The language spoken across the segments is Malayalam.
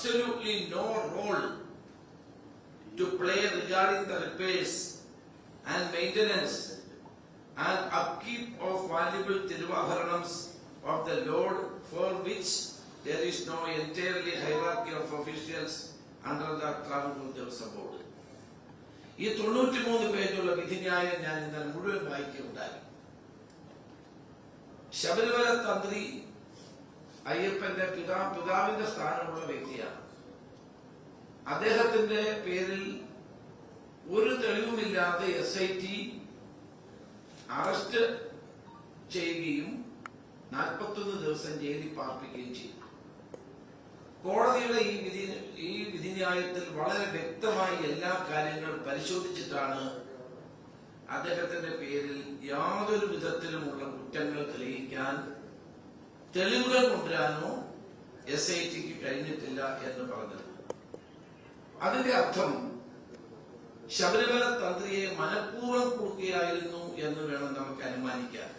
absolutely no role to play regarding the repairs and maintenance and upkeep of valuable Tiruvaharanams of the Lord for which there is no entirely hierarchy of officials under the Travancore Devasam Board. ഈ തൊണ്ണൂറ്റിമൂന്ന് പേജുള്ള വിധിന്യായം ഞാൻ ഇന്നലെ മുഴുവൻ വായിക്കുകയുണ്ടായി ശബരിമല തന്ത്രി അയ്യപ്പന്റെ പിതാ പിതാവിന്റെ സ്ഥാനമുള്ള വ്യക്തിയാണ്. അദ്ദേഹത്തിന്റെ പേരിൽ ഒരു തെളിവുമില്ലാതെ എസ് ഐ ടി അറസ്റ്റ് ചെയ്യുകയും നാൽപ്പത്തൊന്ന് ദിവസം ജയിലിൽ പാർപ്പിക്കുകയും ചെയ്തു. കോടതിയുടെ ഈ വിധി ഈ വിധിന്യായത്തിൽ വളരെ വ്യക്തമായി എല്ലാ കാര്യങ്ങളും പരിശോധിച്ചിട്ടാണ് അദ്ദേഹത്തിന്റെ പേരിൽ യാതൊരു വിധത്തിലുമുള്ള കുറ്റങ്ങൾ തെളിയിക്കാൻ തെളിവുകൾ കൊണ്ടുവരാനോ എസ് ഐ ടിക്ക് കഴിഞ്ഞിട്ടില്ല എന്ന് പറഞ്ഞത്. അതിന്റെ അർത്ഥം ശബരിമല തന്ത്രിയെ മനഃപൂർവം കൊടുക്കുകയായിരുന്നു എന്ന് വേണം നമുക്ക് അനുമാനിക്കാൻ.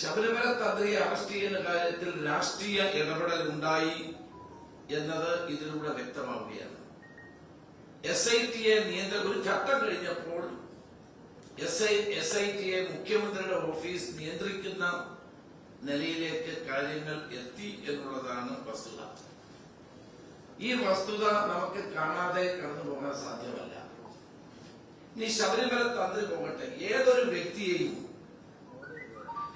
ശബരിമല തന്ത്രിയെ അറസ്റ്റ് ചെയ്യുന്ന കാര്യത്തിൽ രാഷ്ട്രീയ ഇടപെടൽ ഉണ്ടായി എന്നത് ഇതിലൂടെ വ്യക്തമാവുകയാണ്. എസ് ഐ ടിയെ നിയന്ത്ര ഒരു ഘട്ടം കഴിഞ്ഞപ്പോൾ എസ് ഐ എസ് ഐ മുഖ്യമന്ത്രിയുടെ ഓഫീസ് നിയന്ത്രിക്കുന്ന നിലയിലേക്ക് കാര്യങ്ങൾ എത്തി എന്നുള്ളതാണ് വസ്തുത. ഈ വസ്തുത നമുക്ക് കാണാതെ കടന്നു പോകാൻ സാധ്യമല്ല. ഇനി ശബരിമല തന്ത്രി പോകട്ടെ. ഏതൊരു വ്യക്തിയെയും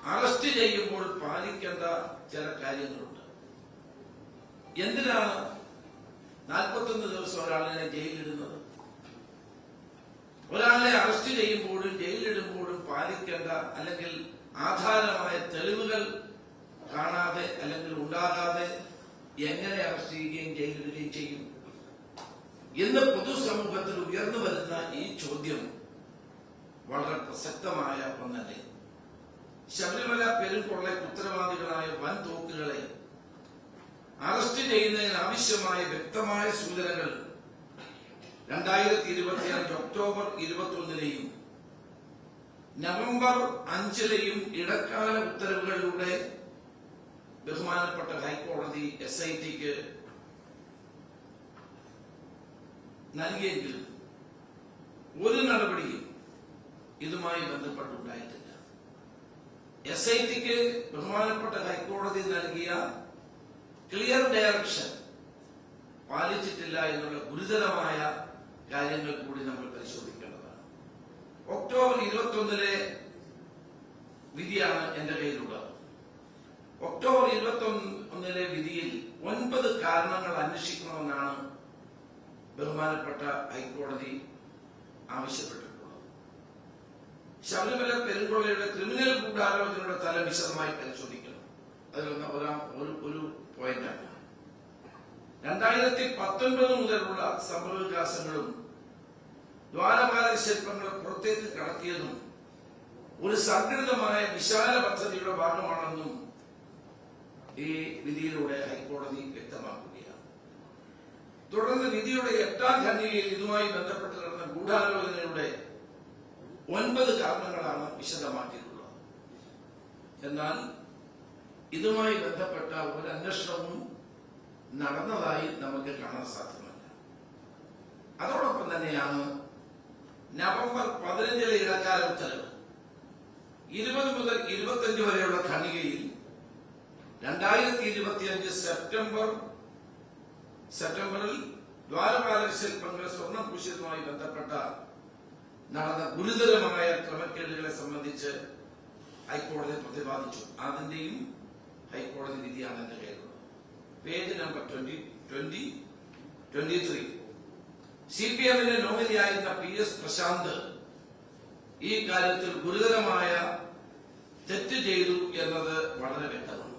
അറസ്റ്റ് ചെയ്യുമ്പോൾ പാലിക്കേണ്ട ചില കാര്യങ്ങളുണ്ട്. എന്തിനാണ് നാൽപ്പത്തൊന്ന് ദിവസം ഒരാളിനെ ജയിലിടുന്നത് ഒരാളെ അറസ്റ്റ് ചെയ്യുമ്പോഴും ജയിലിടുമ്പോഴും പാലിക്കേണ്ട അല്ലെങ്കിൽ ആധാരമായ തെളിവുകൾ കാണാതെ അല്ലെങ്കിൽ ഉണ്ടാകാതെ എങ്ങനെ അറസ്റ്റ് ചെയ്യുകയും ജയിലിടുകയും ചെയ്യും? ഇന്ന് പൊതുസമൂഹത്തിൽ ഉയർന്നു വരുന്ന ഈ ചോദ്യം വളരെ പ്രസക്തമായ ഒന്നല്ലേ? ശബരിമല പെരുംകൊള്ളയ്ക്ക് ഉത്തരവാദികളായ വൻ തോക്കുകളെ അറസ്റ്റ് ചെയ്യുന്നതിന് ആവശ്യമായ വ്യക്തമായ സൂചനകൾ രണ്ടായിരത്തി ഇരുപത്തിയഞ്ച് ഒക്ടോബർ ഇരുപത്തി ഒന്നിലെയും നവംബർ അഞ്ചിലെയും ഇടക്കാല ഉത്തരവുകളിലൂടെ ബഹുമാനപ്പെട്ട ഹൈക്കോടതി എസ് ഐ ടിക്ക് നൽകിയെങ്കിലും ഒരു നടപടിയും ഇതുമായി ബന്ധപ്പെട്ടുണ്ടായിട്ടില്ല. എസ് ഐ ടിക്ക് ബഹുമാനപ്പെട്ട ഹൈക്കോടതി നൽകിയ ക്ലിയർ ഡയറക്ഷൻ പാലിച്ചിട്ടില്ല എന്നുള്ള ഗുരുതരമായ കാര്യങ്ങൾ കൂടി നമ്മൾ പരിശോധിക്കേണ്ടതാണ്. ഒക്ടോബർ ഇരുപത്തി ഒന്നിലെ വിധിയാണ് എന്റെ കയ്യിലുള്ളത് ഒക്ടോബർ ഇരുപത്തി ഒന്നിലെ വിധിയിൽ ഒൻപത് കാരണങ്ങൾ അന്വേഷിക്കണമെന്നാണ് ബഹുമാനപ്പെട്ട ഹൈക്കോടതി ആവശ്യപ്പെട്ടിട്ടുള്ളത്. ശബരിമല പെരുങ്കൊള്ളയുടെ ക്രിമിനൽ ഗൂഢാലോചനയുടെ തല വിശദമായി പരിശോധിക്കണം. അതിലൊന്ന് ഒരു ഒരു പോയിന്റാണ് രണ്ടായിരത്തി പത്തൊൻപത് മുതലുള്ള സംഭവവികാസങ്ങളും ദ്വാരപാലക ശില്പങ്ങൾ പുറത്തേക്ക് കടത്തിയതും ഒരു സംഘടിതമായ വിശാല പദ്ധതിയുടെ ഭാഗമാണെന്നും ഈ വിധിയിലൂടെ ഹൈക്കോടതി വ്യക്തമാക്കുകയാണ്. തുടർന്ന് വിധിയുടെ എട്ടാം ഖണ്ഡികയിൽ ഇതുമായി ബന്ധപ്പെട്ട് നടന്ന ഗൂഢാലോചനയുടെ ഒൻപത് കാരണങ്ങളാണ് വിശദമാക്കിയിട്ടുള്ളത്. എന്നാൽ ഇതുമായി ബന്ധപ്പെട്ട ഒരു അന്വേഷണവും നടന്നതായി നമുക്ക് കാണാൻ സാധ്യമല്ല. അതോടൊപ്പം തന്നെയാണ് നവംബർ പതിനഞ്ചിലെ ഇടക്കാല ഉത്തരവ്. ഇരുപത് മുതൽ ഇരുപത്തിയഞ്ച് വരെയുള്ള ഖണ്ഡികയിൽ രണ്ടായിരത്തി ഇരുപത്തിയഞ്ച് സെപ്റ്റംബർ സെപ്റ്റംബറിൽ ദ്വാരപാലക പങ്കെടുത്ത സ്വർണം പൂശിയതുമായി ബന്ധപ്പെട്ട നടന്ന ഗുരുതരമായ ക്രമക്കേടുകളെ സംബന്ധിച്ച് ഹൈക്കോടതി പ്രതിപാദിച്ചു. അതിന്റെയും ഹൈക്കോടതി വിധിയാണ് എന്റെ കയ്യിലുള്ളത്. Page number twenty twenty twenty three C P എമ്മിന്റെ നോമിനിയായിരുന്ന പി എസ് പ്രശാന്ത് ഈ കാര്യത്തിൽ ഗുരുതരമായ തെറ്റ് ചെയ്തു എന്നത് വളരെ വ്യക്തമാണ്.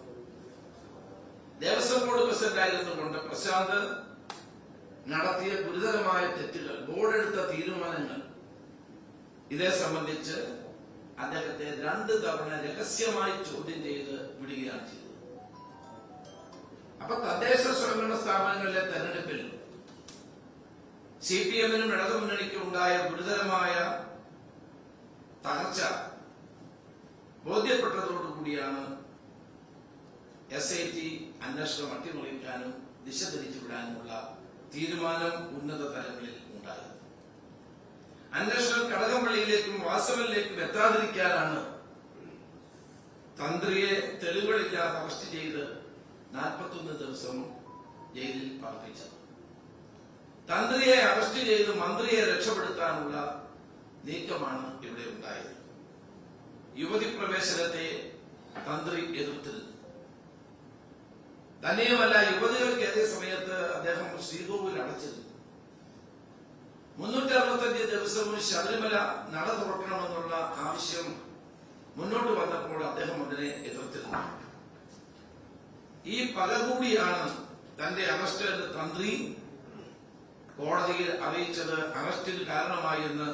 ദേവസ്വം ബോർഡ് പ്രസിഡന്റ് ആയിരുന്നുകൊണ്ട് പ്രശാന്ത് നടത്തിയ ഗുരുതരമായ തെറ്റുകൾ ബോർഡ് എടുത്ത തീരുമാനങ്ങൾ ഇതേ സംബന്ധിച്ച് അദ്ദേഹത്തെ രണ്ട് തവണ രഹസ്യമായി ചോദ്യം ചെയ്ത് വിടുകയാണ് ചെയ്തത്. അപ്പൊ തദ്ദേശ സ്വയംഭരണ സ്ഥാപനങ്ങളിലെ തെരഞ്ഞെടുപ്പിൽ സി പി എമ്മിനും ഇടതുമുന്നണിക്കും ഉണ്ടായ ഗുരുതരമായ തകർച്ച ബോധ്യപ്പെട്ടതോടുകൂടിയാണ് എസ് ഐ ടി അന്വേഷണം അട്ടിമറിക്കാനും ദിശ തിരിച്ചുവിടാനുമുള്ള തീരുമാനം ഉന്നത തലങ്ങളിൽ ഉണ്ടായത്. അന്വേഷണം കടകംപള്ളിയിലേക്കും വാസവനിലേക്കും എത്താതിരിക്കാനാണ് തന്ത്രിയെ തെളിവുകളില്ലാതെ അറസ്റ്റ് ചെയ്ത് നാൽപ്പത്തൊന്ന് ദിവസം ജയിലിൽ പാർപ്പിച്ചത് തന്ത്രിയെ അറസ്റ്റ് ചെയ്ത് മന്ത്രിയെ രക്ഷപ്പെടുത്താനുള്ള നീക്കമാണ് ഇവിടെ ഉണ്ടായത്. യുവതി പ്രവേശനത്തെ തന്ത്രി എതിർത്തിരുന്നു. തന്നെയുമല്ല യുവതികൾക്ക് അതേ സമയത്ത് അദ്ദേഹം ശ്രീകോവിൽ അടച്ചിരുന്നു. മുന്നൂറ്റി അറുപത്തഞ്ച് ദിവസവും ശബരിമല നട തുറക്കണമെന്നുള്ള ആവശ്യം മുന്നോട്ട് വന്നപ്പോൾ അദ്ദേഹം അതിനെ എതിർത്തിരുന്നു. ഈ പക കൂടിയാണ് തന്റെ അറസ്റ്റ് തന്ത്രി കോടതിയിൽ അറിയിച്ചത് അറസ്റ്റിന് കാരണമായി എന്ന്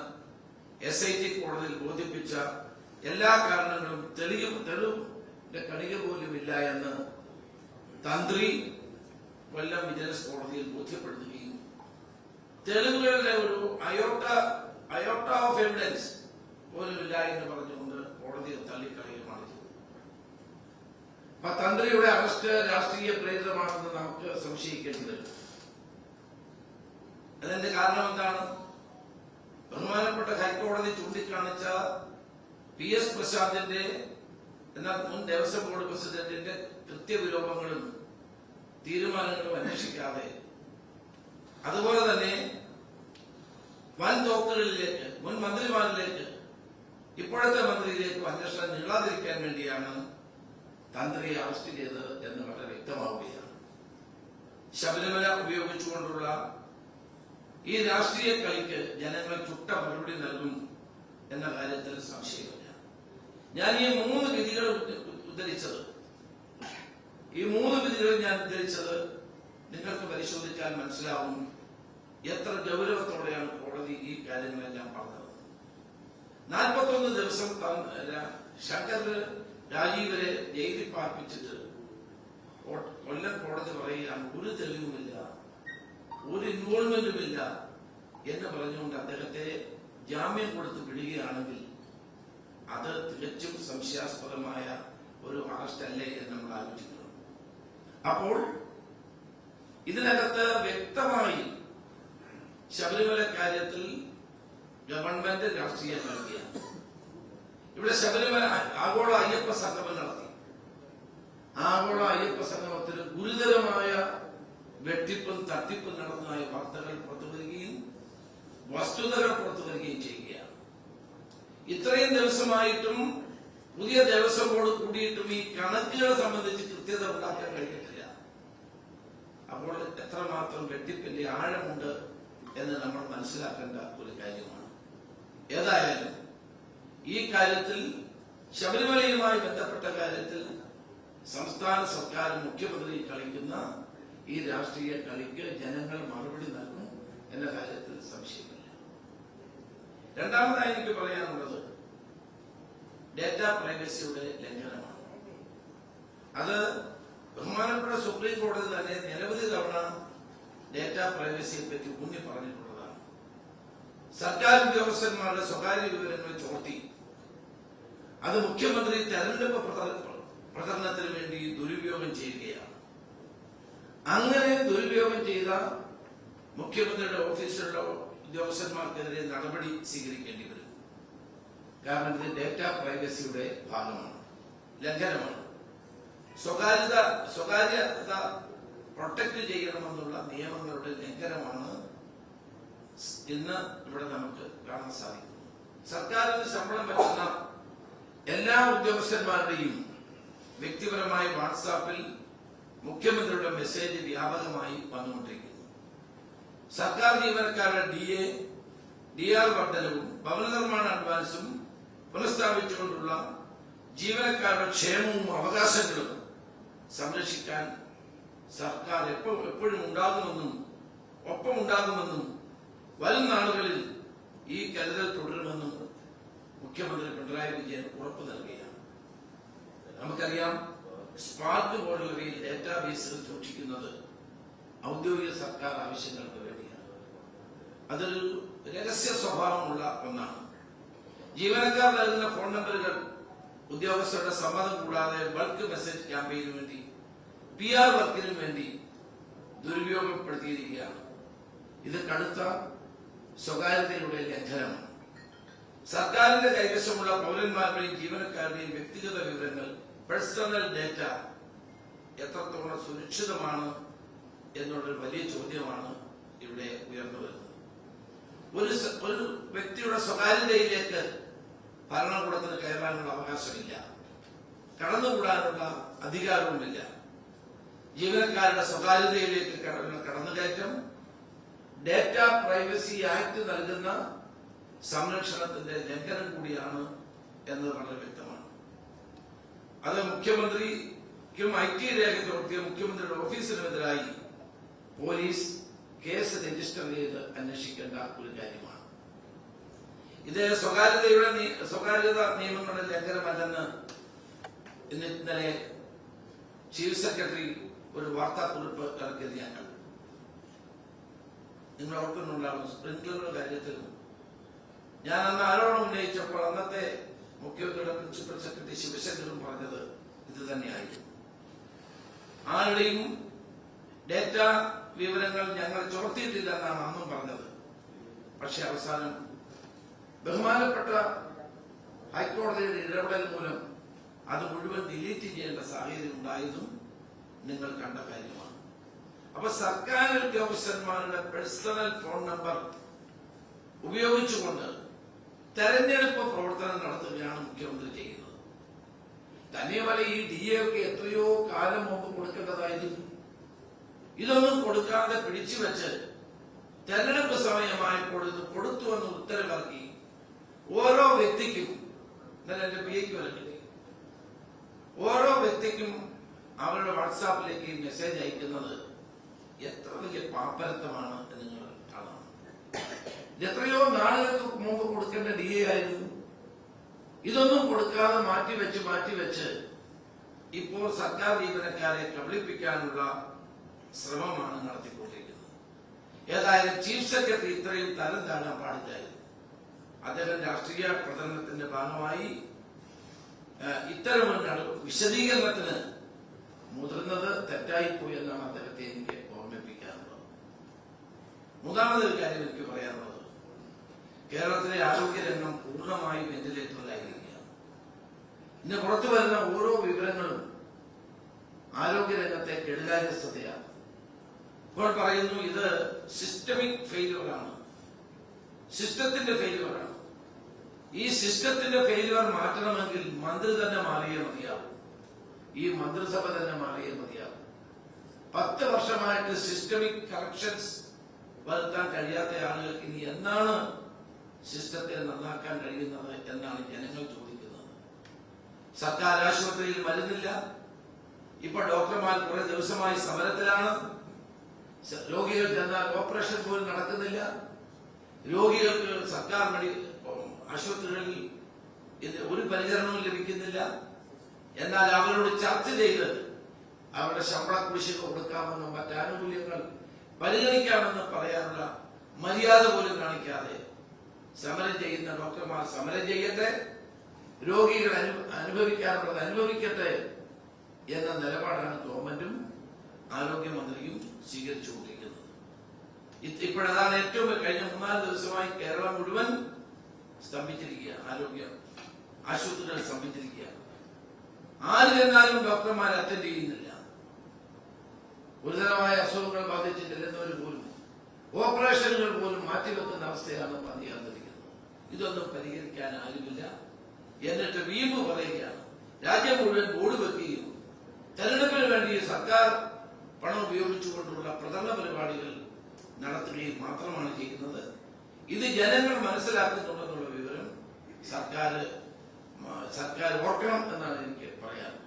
എസ് ഐ ടി കോടതിയിൽ ബോധിപ്പിച്ച എല്ലാ കാരണങ്ങളും തെളിയും തെളിവിന്റെ കണിക പോലും ഇല്ല എന്ന് തന്ത്രി കൊല്ലം വിജിലൻസ് കോടതിയിൽ ബോധ്യപ്പെടുത്തുകയും തെളിവുകളുടെ ഒരു അയോട്ട അയോട്ട ഓഫ് എവിഡൻസ് പോലും ഇല്ല എന്ന് പറഞ്ഞുകൊണ്ട് കോടതിയെ അപ്പൊ തന്ത്രിയുടെ അറസ്റ്റ് രാഷ്ട്രീയ പ്രേരിതമാണെന്ന് നമുക്ക് സംശയിക്കേണ്ടത് അതിന്റെ കാരണം എന്താണ്? ബഹുമാനപ്പെട്ട ഹൈക്കോടതി ചൂണ്ടിക്കാണിച്ച പി എസ് പ്രശാന്തിന്റെ എന്നാൽ മുൻ ദേവസ്വം ബോർഡ് പ്രസിഡന്റിന്റെ കൃത്യവിലോപങ്ങളും തീരുമാനങ്ങളും അന്വേഷിക്കാതെ. അതുപോലെ തന്നെ വൻ തോക്കുകളിലേക്ക് മുൻ മന്ത്രിമാരിലേക്ക് ഇപ്പോഴത്തെ മന്ത്രിയിലേക്ക് അന്വേഷണം നീളാതിരിക്കാൻ വേണ്ടിയാണ് തന്ത്രിയെ അറസ്റ്റ് ചെയ്തത് എന്ന് വളരെ വ്യക്തമാവുകയാണ്. ശബരിമല ഉപയോഗിച്ചുകൊണ്ടുള്ള ഈ രാഷ്ട്രീയ കളിക്ക് ജനങ്ങൾ ചുട്ട മറുപടി നൽകും എന്ന കാര്യത്തിൽ സംശയമില്ല. ഞാൻ ഈ മൂന്ന് വിധികൾ ഉദ്ധ- ഉദ്ധരിച്ചത്. ഈ മൂന്ന് വിധികൾ ഞാൻ ഉദ്ധരിച്ചത് നിങ്ങൾക്ക് പരിശോധിക്കാൻ മനസ്സിലാവും എത്ര ഗൗരവത്തോടെയാണ് കോടതി ഈ കാര്യങ്ങളെല്ലാം പറഞ്ഞത്. നാൽപ്പത്തൊന്ന് ദിവസം ശങ്കർ രാജീവരെ ജയിലിൽ പാർപ്പിച്ചിട്ട് കൊല്ലം കോടതി പറയുകയാണ് ഒരു തെളിവുമില്ല ഒരു ഇൻവോൾവ്മെന്റും ഇല്ല എന്ന് പറഞ്ഞുകൊണ്ട് അദ്ദേഹത്തെ ജാമ്യം കൊടുത്ത് വിടുകയാണെങ്കിൽ അത് തികച്ചും സംശയാസ്പദമായ ഒരു അറസ്റ്റ് അല്ലേ എന്ന് നമ്മൾ ആലോചിക്കണം അപ്പോൾ ഇതിനകത്ത് വ്യക്തമായി ശബരിമല കാര്യത്തിൽ ഗവൺമെന്റ് രാഷ്ട്രീയം നൽകിയാണ്. ഇവിടെ ശബരിമല ആഗോള അയ്യപ്പ സംഗമം നടത്തി. ആഗോള അയ്യപ്പ സംഗമത്തിൽ ഗുരുതരമായ വെട്ടിപ്പും തട്ടിപ്പും നടന്നതായ വാർത്തകൾ പുറത്തു വരികയും വസ്തുതകൾ പുറത്തു വരികയും ചെയ്യുകയാണ്. ഇത്രയും ദിവസമായിട്ടും പുതിയ ദേവസ്വം ബോർഡ് കൂടിയിട്ടും ഈ കണക്കുകളെ സംബന്ധിച്ച് കൃത്യത ഉണ്ടാക്കാൻ കഴിഞ്ഞിട്ടില്ല. അപ്പോൾ എത്രമാത്രം വെട്ടിപ്പിന്റെ ആഴമുണ്ട് എന്ന് നമ്മൾ മനസ്സിലാക്കേണ്ട ഒരു കാര്യമാണ്. ഏതായാലും ഈ കാര്യത്തിൽ ശബരിമലയുമായി ബന്ധപ്പെട്ട കാര്യത്തിൽ സംസ്ഥാന സർക്കാർ മുഖ്യമന്ത്രി കളിക്കുന്ന ഈ രാഷ്ട്രീയ കളിക്ക് ജനങ്ങൾ മറുപടി നൽകും എന്ന കാര്യത്തിൽ സംശയമില്ല. രണ്ടാമതായി എനിക്ക് പറയാനുള്ളത് ഡേറ്റ പ്രൈവസിയുടെ ലംഘനമാണ്. അത് ബഹുമാനപ്പെട്ട സുപ്രീം കോടതി തന്നെ നിരവധി തവണ ഡേറ്റ പ്രൈവസിയെ പറ്റി ഊന്നി പറഞ്ഞിട്ടുള്ളതാണ് സർക്കാർ ഉദ്യോഗസ്ഥന്മാരുടെ സ്വകാര്യ വിവരങ്ങൾ ചോർത്തി അത് മുഖ്യമന്ത്രി തെരഞ്ഞെടുപ്പ് പ്രചര- പ്രചരണത്തിന് വേണ്ടി ദുരുപയോഗം ചെയ്യുകയാണ്. അങ്ങനെ ദുരുപയോഗം ചെയ്ത മുഖ്യമന്ത്രിയുടെ ഓഫീസിലുള്ള ഉദ്യോഗസ്ഥന്മാർക്കെതിരെ നടപടി സ്വീകരിക്കേണ്ടി വരും. കാരണം ഇത് ഡേറ്റ പ്രൈവസിയുടെ ഭാഗമാണ് ലംഘനമാണ്. സ്വകാര്യത സ്വകാര്യത പ്രൊട്ടക്ട് ചെയ്യണമെന്നുള്ള നിയമങ്ങളുടെ ലംഘനമാണ് ഇന്ന് ഇവിടെ നമുക്ക് കാണാൻ സാധിക്കുന്നത്. സർക്കാരിന് ശമ്പളം പറ്റുന്ന എല്ലാ ഉദ്യോഗസ്ഥന്മാരുടെയും വ്യക്തിപരമായ വാട്സാപ്പിൽ മുഖ്യമന്ത്രിയുടെ മെസ്സേജ് വ്യാപകമായി വന്നുകൊണ്ടിരിക്കുന്നു. സർക്കാർ ജീവനക്കാരുടെ ഡി എ ഡി ആർ വർദ്ധനവും ഭവന നിർമ്മാണ അഡ്വാൻസും പുനഃസ്ഥാപിച്ചുകൊണ്ടുള്ള ജീവനക്കാരുടെ ക്ഷേമവും അവകാശങ്ങളും സംരക്ഷിക്കാൻ സർക്കാർ എപ്പോ എപ്പോഴും ഉണ്ടാകുമെന്നും ഒപ്പമുണ്ടാകുമെന്നും വരും നാളുകളിൽ ഈ കരുതൽ തുടരുമെന്നും മുഖ്യമന്ത്രി പിണറായി വിജയൻ ഉറപ്പ് നൽകുകയാണ്. നമുക്കറിയാം സ്പാർക്ക് പോലുള്ളവയിൽ ഡേറ്റാബേസുകൾ സൂക്ഷിക്കുന്നത് ഔദ്യോഗിക സർക്കാർ ആവശ്യങ്ങൾക്ക് വേണ്ടിയാണ്. അതൊരു രഹസ്യ സ്വഭാവമുള്ള ഒന്നാണ്. ജീവനക്കാർ നൽകുന്ന ഫോൺ നമ്പറുകൾ ഉദ്യോഗസ്ഥരുടെ സമ്മതം കൂടാതെ ബൾക്ക് മെസ്സേജ് ക്യാമ്പയിനു വേണ്ടി പി ആർ വർക്കിനും വേണ്ടി ദുരുപയോഗപ്പെടുത്തിയിരിക്കുകയാണ്. ഇത് കടുത്ത സ്വകാര്യതയുടെ ലംഘനമാണ്. സർക്കാരിന്റെ കൈവശമുള്ള പൗരന്മാരുടെയും ജീവനക്കാരുടെയും വ്യക്തിഗത വിവരങ്ങൾ പേഴ്സണൽ ഡേറ്റ എത്രത്തോളം സുരക്ഷിതമാണ് എന്നുള്ളൊരു വലിയ ചോദ്യമാണ് ഇവിടെ ഉയർന്നു വരുന്നത്. ഒരു ഒരു വ്യക്തിയുടെ സ്വകാര്യതയിലേക്ക് ഭരണകൂടത്തിന് കയറാനുള്ള അവകാശമില്ല. കടന്നുകൂടാനുള്ള അധികാരവുമില്ല. ജീവനക്കാരുടെ സ്വകാര്യതയിലേക്ക് കടന്നുകയറ്റം ഡേറ്റ പ്രൈവസി ആക്ട് നൽകുന്ന സംരക്ഷണത്തിന്റെ ലംഘനം കൂടിയാണ് എന്നത് വളരെ വ്യക്തമാണ്. അത് മുഖ്യമന്ത്രിക്കും രേഖ ചുമത്തിയ മുഖ്യമന്ത്രിയുടെ ഓഫീസിനുമെതിരായി പോലീസ് കേസ് രജിസ്റ്റർ ചെയ്ത് അന്വേഷിക്കേണ്ട ഒരു കാര്യമാണ്. ഇത് സ്വകാര്യതയുടെ സ്വകാര്യത നിയമങ്ങളുടെ ലംഘനമല്ലെന്ന് ഇന്നലെ ചീഫ് സെക്രട്ടറി ഒരു വാർത്താക്കുറിപ്പ് ഇറക്കിയത് ഞാൻ കണ്ടു. നിങ്ങൾ ഓർക്കുന്നുണ്ടാവും സ്പ്രിംഗ്ലറുടെ കാര്യത്തിലും ഞാൻ അന്ന് ആരോടും ഉന്നയിച്ചപ്പോൾ അന്നത്തെ മുഖ്യമന്ത്രിയുടെ പ്രിൻസിപ്പൽ സെക്രട്ടറി ശിവശങ്കറും പറഞ്ഞത് ഇത് തന്നെയായിരുന്നു ആരുടെയും ഡേറ്റ വിവരങ്ങൾ ഞങ്ങൾ ചോർത്തിയിട്ടില്ല എന്നാണ് അന്നും പറഞ്ഞത്. പക്ഷെ അവസാനം ബഹുമാനപ്പെട്ട ഹൈക്കോടതിയുടെ ഇടപെടൽ മൂലം അത് മുഴുവൻ ഡിലീറ്റ് ചെയ്യേണ്ട സാഹചര്യം ഉണ്ടായതും നിങ്ങൾ കണ്ട കാര്യമാണ്. അപ്പൊ സർക്കാർ ഉദ്യോഗസ്ഥന്മാരുടെ പേഴ്സണൽ ഫോൺ നമ്പർ ഉപയോഗിച്ചുകൊണ്ട് തെരഞ്ഞെടുപ്പ് പ്രവർത്തനം നടത്തുകയാണ് മുഖ്യമന്ത്രി ചെയ്യുന്നത്. തന്നെയുമല്ല ഈ ഡി എ ഒക്കെ എത്രയോ കാലം മുമ്പ് കൊടുക്കേണ്ടതായിരുന്നു. ഇതൊന്നും കൊടുക്കാതെ പിടിച്ചു വെച്ച് തെരഞ്ഞെടുപ്പ് സമയമായപ്പോൾ ഇത് കൊടുത്തു എന്ന് ഉത്തരവിറക്കി ഓരോ വ്യക്തിക്കും ഇന്നലെ എന്റെ പി എക്ക് ഓരോ വ്യക്തിക്കും അവരുടെ വാട്സാപ്പിലേക്ക് മെസ്സേജ് അയക്കുന്നത് എത്ര വലിയ പാപ്പരത്വമാണ് എന്ന് നിങ്ങൾ കാണാം എത്രയോ നാളുകൾക്ക് മുമ്പ് കൊടുക്കേണ്ട ഡി എ ആയിരുന്നു. ഇതൊന്നും കൊടുക്കാതെ മാറ്റിവെച്ച് മാറ്റിവെച്ച് ഇപ്പോൾ സർക്കാർ ജീവനക്കാരെ കബളിപ്പിക്കാനുള്ള ശ്രമമാണ് നടത്തിക്കൊണ്ടിരിക്കുന്നത്. ഏതായാലും ചീഫ് സെക്രട്ടറി ഇത്രയും തരം താഴാൻ പാടില്ലായിരുന്നു. അദ്ദേഹം രാഷ്ട്രീയ പ്രചരണത്തിന്റെ ഭാഗമായി ഇത്തരമൊരു വിശദീകരണത്തിന് മുതിർന്നത് തെറ്റായിപ്പോയി എന്നാണ് അദ്ദേഹത്തെ എനിക്ക് ഓർമ്മിപ്പിക്കാനുള്ളത്. മൂന്നാമതൊരു കാര്യം എനിക്ക് പറയാനുള്ളത്. കേരളത്തിലെ ആരോഗ്യരംഗം പൂർണമായും വെന്റിലേറ്ററിലായിരിക്കുകയാണ് ഇന്ന് പുറത്തു വരുന്ന ഓരോ വിവരങ്ങളും ആരോഗ്യരംഗത്തെ കെടുകാര്യസ്ഥതയാണ്. ഇപ്പോൾ പറയുന്നു ഇത് സിസ്റ്റമിക് ഫെയിലുവറാണ് സിസ്റ്റത്തിന്റെ ഫെയിലുവറാണ് ഈ സിസ്റ്റത്തിന്റെ ഫെയിലുവർ മാറ്റണമെങ്കിൽ മന്ത്രി തന്നെ മാറിയേ മതിയാവും. ഈ മന്ത്രിസഭ തന്നെ മാറിയേ മതിയാവും. പത്ത് വർഷമായിട്ട് സിസ്റ്റമിക് കറക്ഷൻസ് വരുത്താൻ കഴിയാത്ത ആളുകൾക്ക് ഇനി എന്നാണ് സിസ്റ്റത്തെ നന്നാക്കാൻ കഴിയുന്നത് എന്നാണ് ജനങ്ങൾ ചോദിക്കുന്നത്. സർക്കാർ ആശുപത്രിയിൽ മരുന്നില്ല ഇപ്പൊ ഡോക്ടർമാർ കുറെ ദിവസമായി സമരത്തിലാണ്. രോഗികൾ ചെന്നാൽ ഓപ്പറേഷൻ പോലും നടക്കുന്നില്ല. രോഗികൾക്ക് സർക്കാർ ആശുപത്രികളിൽ ഒരു പരിചരണവും ലഭിക്കുന്നില്ല. എന്നാൽ അവരോട് ചർച്ച ചെയ്ത് അവരുടെ ശമ്പള കുടിശ്ശിക കൊടുക്കാമെന്നും മറ്റ് ആനുകൂല്യങ്ങൾ പരിഗണിക്കാമെന്ന് പറയാനുള്ള മര്യാദ പോലും കാണിക്കാതെ സമരം ചെയ്യുന്ന ഡോക്ടർമാർ സമരം ചെയ്യട്ടെ? രോഗികൾ അനുഭവിക്കാറുള്ളത് അനുഭവിക്കട്ടെ എന്ന നിലപാടാണ് ഗവൺമെന്റും ആരോഗ്യമന്ത്രിയും സ്വീകരിച്ചുകൊണ്ടിരിക്കുന്നത്. ഇപ്പോഴതാണ് ഏറ്റവും കഴിഞ്ഞ മൂന്നാൽ ദിവസമായി കേരളം മുഴുവൻ സ്തംഭിച്ചിരിക്കുക ആരോഗ്യ ആശുപത്രികൾ സ്തംഭിച്ചിരിക്കുക ആര് ചെന്നാലും ഡോക്ടർമാർ അറ്റൻഡ് ചെയ്യുന്നില്ല. ഗുരുതരമായ അസുഖങ്ങൾ ബാധിച്ച് ചെല്ലുന്നവർ പോലും ഓപ്പറേഷനുകൾ പോലും മാറ്റിവെക്കുന്ന അവസ്ഥയാണ് പതിയാതിരിക്കുന്നത് ഇതൊന്നും പരിഹരിക്കാൻ ആരുമില്ല എന്നിട്ട് വീമ്പ് പറയുകയാണ്. രാജ്യം മുഴുവൻ ബോർഡ് വെക്കുകയും തെരഞ്ഞെടുപ്പിന് വേണ്ടി സർക്കാർ പണം ഉപയോഗിച്ചുകൊണ്ടുള്ള പ്രചരണ പരിപാടികൾ നടത്തുകയും മാത്രമാണ് ചെയ്യുന്നത്. ഇത് ജനങ്ങൾ മനസ്സിലാക്കുന്നുണ്ടെന്നുള്ള വിവരം സർക്കാർ സർക്കാർ ഓർക്കണം എന്നാണ് എനിക്ക് പറയാനുള്ളത്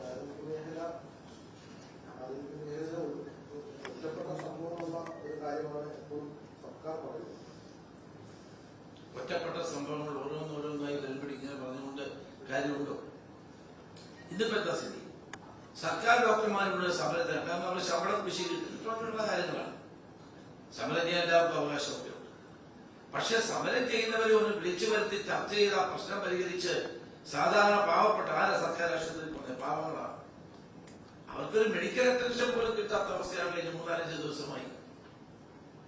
ആരോഗ്യ മേഖല ആരോഗ്യ മേഖല ഒറ്റപ്പെട്ട സംഭവമുള്ള ഒരു കാര്യമാണ് ഇപ്പോൾ സർക്കാർ പറയുന്നത് ഒറ്റപ്പെട്ട സംഭവങ്ങൾ ഓരോന്നോരോന്നായി വരുമ്പോൾ ഇങ്ങനെ പറഞ്ഞുകൊണ്ട് കാര്യമുണ്ടോ ഇതിപ്പോ എന്താ സ്ഥിതി സർക്കാർ ഡോക്ടർമാരുടെ സമരത്തിന് കാരണം അവർ ശമ്പളം കൃഷി കിട്ടുന്നുള്ള കാര്യങ്ങളാണ് സമരം ചെയ്യാൻ എല്ലാവർക്കും അവകാശമൊക്കെ ഉണ്ട് പക്ഷെ സമരം ചെയ്യുന്നവരെ ഒന്ന് വിളിച്ചു വരുത്തി ചർച്ച ചെയ്ത് ആ പ്രശ്നം പരിഹരിച്ച് സാധാരണ പാവപ്പെട്ട ആരാ സർക്കാർ ആശുപത്രിയിൽ പോകുന്നത് പാവങ്ങളാണ് അവർക്കൊരു മെഡിക്കൽ അറ്റൻഷൻ പോലും കിട്ടാത്ത അവസ്ഥയാണ് കഴിഞ്ഞ മൂന്നാലഞ്ച് ദിവസമായി.